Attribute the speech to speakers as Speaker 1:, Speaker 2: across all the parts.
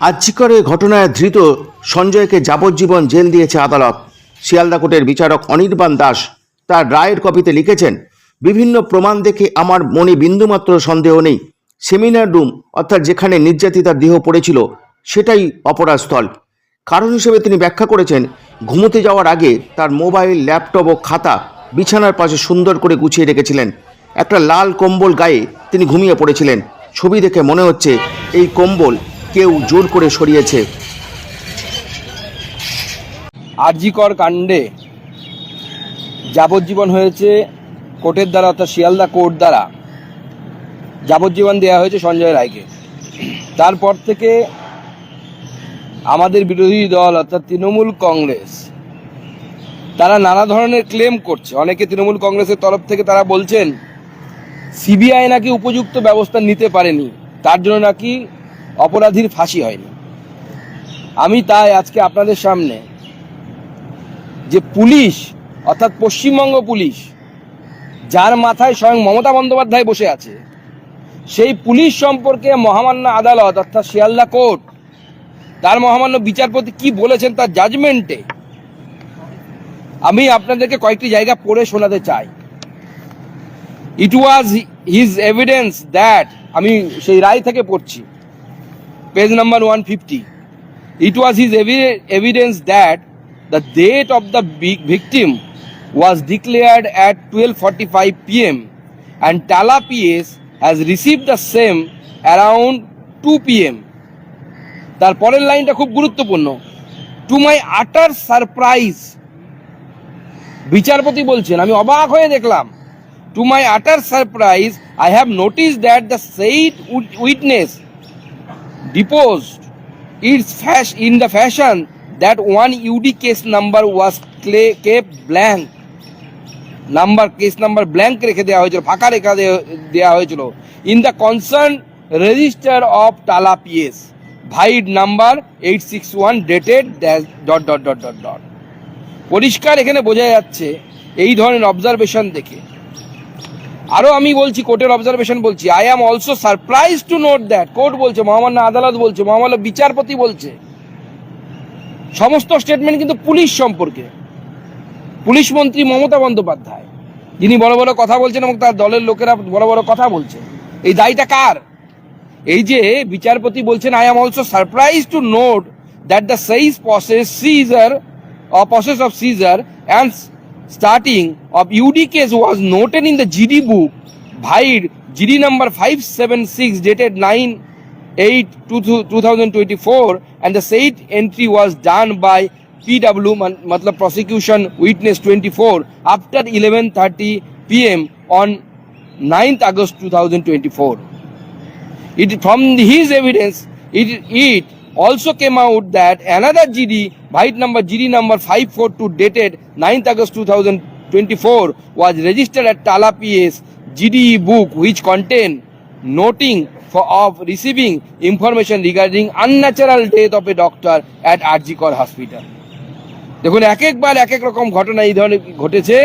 Speaker 1: আর্যিকরের ঘটনায় ধৃত সঞ্জয়কে যাবজ্জীবন জেল দিয়েছে আদালত। শিয়ালদা কোর্টের বিচারক অনির্বাণ দাস তার রায়ের কপিতে লিখেছেন, বিভিন্ন প্রমাণ দেখে আমার মনে বিন্দুমাত্র সন্দেহ নেই। সেমিনার রুম, অর্থাৎ যেখানে নির্যাতিতার দেহ পড়েছিল, সেটাই অপরাধস্থল। কারণ হিসেবে তিনি ব্যাখ্যা করেছেন, ঘুমোতে যাওয়ার আগে তার মোবাইল, ল্যাপটপ ও খাতা বিছানার পাশে সুন্দর করে গুছিয়ে রেখেছিলেন। একটা লাল কম্বল গায়ে তিনি ঘুমিয়ে পড়েছিলেন। ছবি দেখে মনে হচ্ছে, এই কম্বল কেউ জোর করে সরিয়েছে।
Speaker 2: আরজিকর কাণ্ডে যাবজ্জীবন হয়েছে কোর্টের দ্বারা অর্থাৎ শিয়ালদা কোর্ট দ্বারা। যাবজ্জীবন দেওয়া হয়েছে সঞ্জয় রায়কে। তারপর থেকে আমাদের বিরোধী দল অর্থাৎ তৃণমূল কংগ্রেস, তারা নানা ধরনের ক্লেম করছে। অনেকে তৃণমূল কংগ্রেসের তরফ থেকে তারা বলছেন, সিবিআই নাকি উপযুক্ত ব্যবস্থা নিতে পারেনি। তার জন্য নাকি অপরাধীর ফাঁসি হয়নি। আমি তাই আজকে আপনাদের সামনে যে পুলিশ, অর্থাৎ পশ্চিমবঙ্গ পুলিশ, যার মাথায় স্বয়ং মমতা বন্দ্যোপাধ্যায় বসে আছে, সেই পুলিশ সম্পর্কে মহামান্য আদালত, অর্থাৎ শিয়ালদা কোর্ট, তার মহামান্য বিচারপতি কি বলেছেন তার জাজমেন্টে আমি আপনাদেরকে কয়েকটি জায়গা পড়ে শোনাতে চাই। It was his evidence that আমি সেই রায় থেকে পড়ছি। Page number one fifty it was It was his evi- evidence that the date of the big victim was declared at 12:45 p.m. and Tala PS has received the same around 2 p.m. তার পরের লাইনটা খুব গুরুত্বপূর্ণ two my utter surprise বিচারপতি বলছেন, আমি অবাক হয়ে দেখলাম to my utter surprise I have notice that the said witness deposed. Its fash in the fashion that one UD case number was kept blank. Number case number blank রেখে দেওয়া হয়েছিল, ফাঁকা রেখে দেওয়া হয়েছিল। In the concern register of Tala PS vide number eight six one dated dot dot dot dot dot পরিষ্কার এখানে বোঝা যাচ্ছে, এই ধরনের অবজারভেশন দেখে। আরও আমি বলছি কোর্টের অবজারভেশন বলছি। I am also surprise to note that court বলছে, মহামান্য আদালত বলছে, মহামান্য বিচারপতি বলছে। সমস্ত স্টেটমেন্ট কিন্তু পুলিশ সম্পর্কে। পুলিশ মন্ত্রী মমতা বন্দ্যোপাধ্যায়, যিনি বড় বড় কথা বলছেন এবং তার দলের লোকেরা বড় বড় কথা বলছে। এই দায়টা কার? এই যে বিচারপতি বলছেন I am also surprise to note that the seize process seizure process of seizure and starting of UD case was noted in the GD book Bhide GD number 576 dated 9 8 2024 and the said entry was done by PW matlab prosecution witness 24 after 11:30 pm on 9th August 2024 it from his evidence it it also came out that another GD flight number, GD number five four two dated ninth August two thousand twenty four was registered at Tala P PS GD book which content noting for of receiving information regarding unnatural death of a doctor at RG Kar hospital দেখুন এক একবার এক এক রকম ঘটনা এই ধরনের ঘটেছে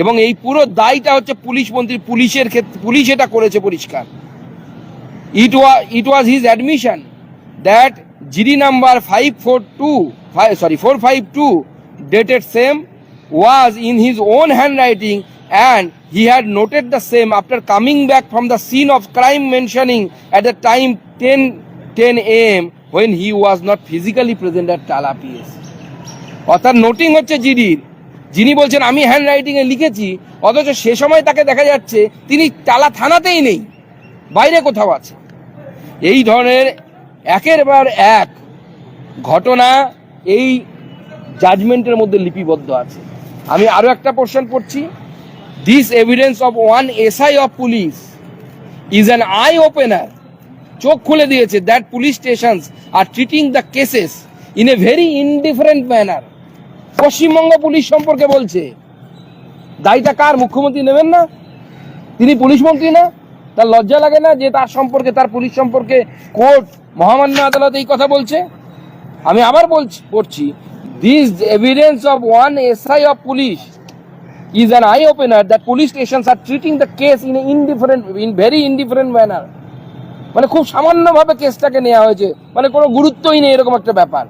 Speaker 2: এবং এই পুরো দায়টা হচ্ছে পুলিশ মন্ত্রী, পুলিশের ক্ষেত্রে, পুলিশ এটা করেছে পরিষ্কার। It was it was his admission that GD number five four two sorry four five two dated same was in his own hand writing and he had noted the same after coming back from the scene of crime mentioning at the time ten ten AM when he was not physically present at Tala PS অর্থাৎ noting হচ্ছে জিডির যিনি বলছেন, আমি hand রাইটিংয়ে লিখেছি, অথচ সে সময় তাকে দেখা যাচ্ছে, তিনি টালা থানাতেই নেই, বাইরে কোথাও আছে। এই ধরনের একের পর এক ঘটনা এই জাজমেন্টের মধ্যে লিপিবদ্ধ আছে। আমি আরও একটা পোর্শন পড়ছি। This evidence of one SI of police is an eye opener চোখ খুলে দিয়েছে that police stations are treating the cases in a very indifferent manner Paschimbanga police সম্পর্কে বলছে। দায়টা কার? মুখ্যমন্ত্রী নেবেন না? তিনি পুলিশ মন্ত্রী না? তার লজ্জা লাগে না যে তার সম্পর্কে, তার পুলিশ সম্পর্কে কোর্ট মহামান্য আদালত এই কথা বলছে। আমি আবার বলছি, পড়ছি this evidence of one SI of police an eye opener that police stations are treating the case in a indifferent, in very indifferent manner. মানে খুব সামান্যভাবে কেসটাকে নেওয়া হয়েছে। মানে কোনো গুরুত্বই নেই এরকম একটা ব্যাপার।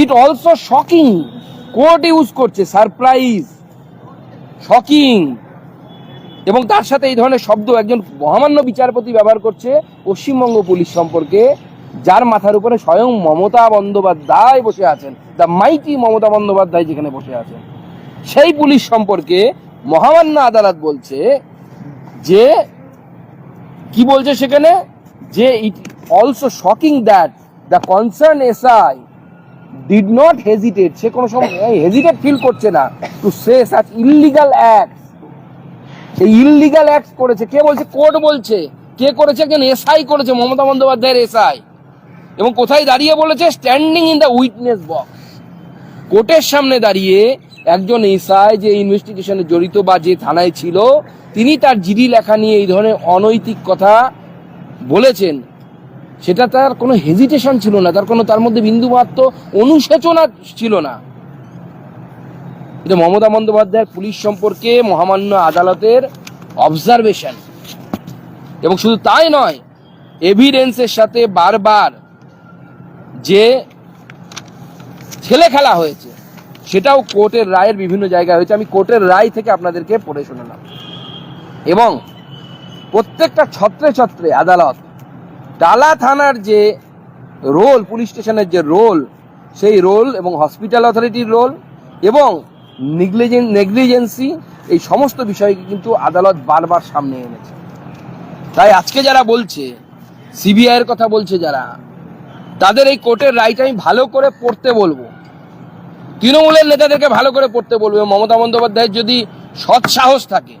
Speaker 2: It also shocking court use করছে সারপ্রাইজ শকিং এবং তার সাথে এই ধরনের শব্দ একজন মহামান্য বিচারপতি ব্যবহার করছে পশ্চিমবঙ্গ পুলিশ সম্পর্কে, যার মাথার উপরে স্বয়ং মমতা বন্দ্যোপাধ্যায় বসে আছেন দ্য মাইটি মমতা বন্দ্যোপাধ্যায় যেখানে বসে আছেন। সেই পুলিশ সম্পর্কে মহামান্য আদালত বলছে যে, কি বলছে সেখানে? যে it also shocking that the concern SI did not hesitate সে কোনো সময় হেজিটেট ফিল করছে না to say such illegal act illegal act করেছে। কে বলছে? কোর্ট বলছে। কে করেছে একজন এসআই করেছে, মমতা বন্দ্যোপাধ্যায়ের এসআই এবং কোথায় দাঁড়িয়ে বলেছে? Standing in the witness box কোর্টের সামনে দাঁড়িয়ে একজন এসআই যে ইনভেস্টিগেশনে জড়িত বা যে থানায় ছিল, তিনি তার জিডি লেখা নিয়ে এই ধরনের অনৈতিক কথা বলেছেন। সেটা তার কোনো হেজিটেশন ছিল না। তার কোনো, তার মধ্যে বিন্দুমাত্র অনুশোচনা ছিল না। এটা মমতা বন্দ্যোপাধ্যায়ের পুলিশ সম্পর্কে মহামান্য আদালতের অবজারভেশন এবং শুধু তাই নয় এভিডেন্সের সাথে বারবার যে ছেলে খেলা হয়েছে, সেটাও কোর্টের রায়ের বিভিন্ন জায়গায় হয়েছে। আমি কোর্টের রায় থেকে আপনাদেরকে পড়ে শোনালাম এবং প্রত্যেকটা ছত্রে ছত্রে আদালত, টালা থানার যে রোল পুলিশ স্টেশনের যে রোল সেই রোল এবং হসপিটাল অথরিটির রোল এবং নেগলিজেন নেগলিজেন্সি এই সমস্ত বিষয়কে কিন্তু আদালত বারবার সামনে এনেছে। তাই আজকে যারা বলছে সিবিআই এর কথা বলছে যারা, তাদের এই কোর্টের রাইট আমি ভালো করে পড়তে বলব। তৃণমূলের নেতাদেরকে ভালো করে পড়তে বলব মমতা বন্দ্যোপাধ্যায়ের যদি সৎ সাহস থাকে,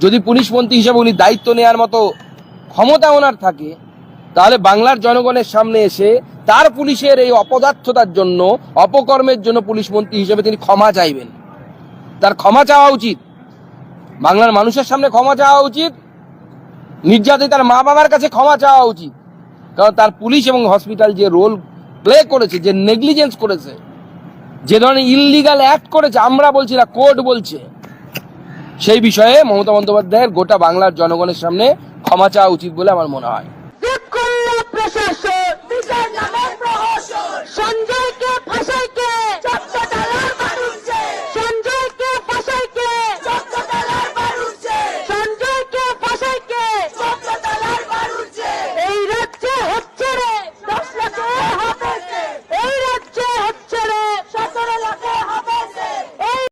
Speaker 2: যদি পুলিশ মন্ত্রী হিসেবে উনি দায়িত্ব নেওয়ার মতো ক্ষমতা ওনার থাকে, তাহলে বাংলার জনগণের সামনে এসে তার পুলিশের এই অপদার্থতার জন্য, অপকর্মের জন্য পুলিশ মন্ত্রী হিসেবে তিনি ক্ষমা চাইবেন। তার ক্ষমা চাওয়া উচিত। বাংলার মানুষের সামনে ক্ষমা চাওয়া উচিত। নির্যাতিতার মা বাবার কাছে ক্ষমা চাওয়া উচিত। কারণ তার পুলিশ এবং হসপিটাল যে রোল প্লে করেছে, যে নেগলিজেন্স করেছে, যে ধরনের ইললিগাল অ্যাক্ট করেছে, আমরা বলছি না, কোর্ট বলছে, সেই বিষয়ে মমতা বন্দ্যোপাধ্যায়ের গোটা বাংলার জনগণের সামনে ক্ষমা চাওয়া উচিত বলে আমার মনে হয়।